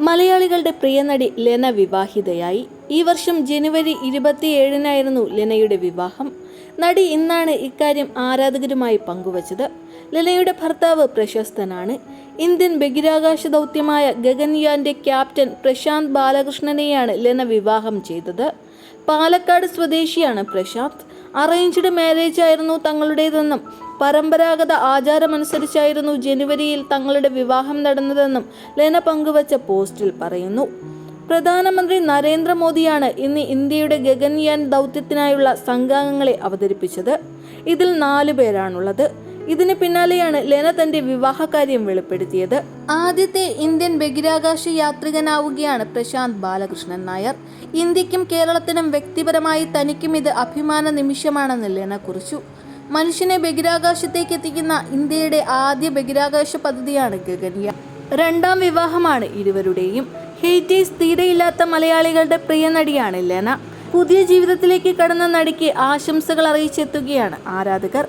മലയാളികളുടെ പ്രിയ നടി ലെന വിവാഹിതയായി. ഈ വർഷം ജനുവരി ഇരുപത്തിയേഴിനായിരുന്നു ലെനയുടെ വിവാഹം. നടി ഇന്നാണ് ഇക്കാര്യം ആരാധകരുമായി പങ്കുവച്ചത്. ലെനയുടെ ഭർത്താവ് പ്രശസ്തനാണ്. ഇന്ത്യൻ ബഹിരാകാശ ദൗത്യമായ ഗഗൻയാന്റെ ക്യാപ്റ്റൻ പ്രശാന്ത് ബാലകൃഷ്ണനെയാണ് ലെന വിവാഹം ചെയ്തത്. പാലക്കാട് സ്വദേശിയാണ് പ്രശാന്ത്. അറേഞ്ച്ഡ് മാരേജ് ആയിരുന്നു തങ്ങളുടേതെന്നും പരമ്പരാഗത ആചാരമനുസരിച്ചായിരുന്നു ജനുവരിയിൽ തങ്ങളുടെ വിവാഹം നടന്നതെന്നും ലെന പങ്കുവച്ച പോസ്റ്റിൽ പറയുന്നു. പ്രധാനമന്ത്രി നരേന്ദ്രമോദിയാണ് ഇന്ന് ഇന്ത്യയുടെ ഗഗൻയാൻ ദൗത്യത്തിനായുള്ള സംഘാംഗങ്ങളെ അവതരിപ്പിച്ചത്. ഇതിൽ നാലു പേരാണുള്ളത്. ഇതിന് പിന്നാലെയാണ് ലെന തന്റെ വിവാഹകാര്യം വെളിപ്പെടുത്തിയത്. ആദ്യത്തെ ഇന്ത്യൻ ബഹിരാകാശ യാത്രികനാവുകയാണ് പ്രശാന്ത് ബാലകൃഷ്ണൻ നായർ. ഇന്ത്യക്കും കേരളത്തിനും വ്യക്തിപരമായി തനിക്കും ഇത് അഭിമാന നിമിഷമാണെന്ന് ലെന കുറിച്ചു. മനുഷ്യനെ ബഹിരാകാശത്തേക്ക് എത്തിക്കുന്ന ഇന്ത്യയുടെ ആദ്യ ബഹിരാകാശ പദ്ധതിയാണ് ഗഗൻയാൻ. രണ്ടാം വിവാഹമാണ് ഇരുവരുടെയും. ഹെയ്റ്റേഴ്സ് തീരെയില്ലാത്ത മലയാളികളുടെ പ്രിയ നടിയാണ് ലെന. പുതിയ ജീവിതത്തിലേക്ക് കടന്ന നടിക്ക് ആശംസകൾ അറിയിച്ചെത്തുകയാണ് ആരാധകർ.